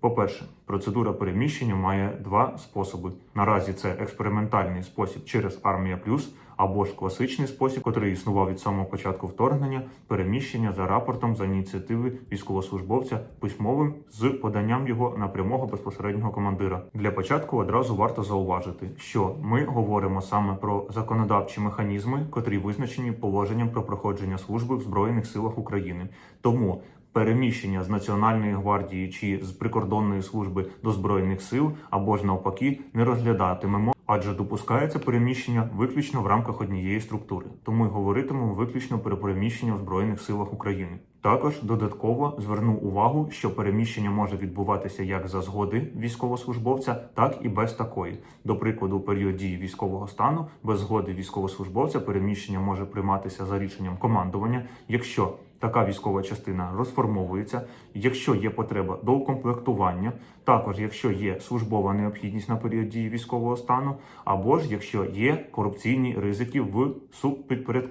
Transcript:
По-перше, процедура переміщення має два способи. Наразі це експериментальний спосіб через Армія Плюс або ж класичний спосіб, який існував від самого початку вторгнення, переміщення за рапортом за ініціативи військовослужбовця письмовим з поданням його на прямого безпосереднього командира. Для початку одразу варто зауважити, що ми говоримо саме про законодавчі механізми, котрі визначені положенням про проходження служби в Збройних силах України. Тому переміщення з Національної гвардії чи з прикордонної служби до збройних сил або ж навпаки не розглядатимемо, адже допускається переміщення виключно в рамках однієї структури. Тому й говоритимемо виключно про переміщення в збройних силах України. Також додатково зверну увагу, що переміщення може відбуватися як за згоди військовослужбовця, так і без такої. До прикладу, у період дії військового стану без згоди військовослужбовця переміщення може прийматися за рішенням командування, якщо така військова частина розформовується, якщо є потреба до укомплектування, також якщо є службова необхідність на період дії військового стану, або ж якщо є корупційні ризики в субпідпорядкуванні.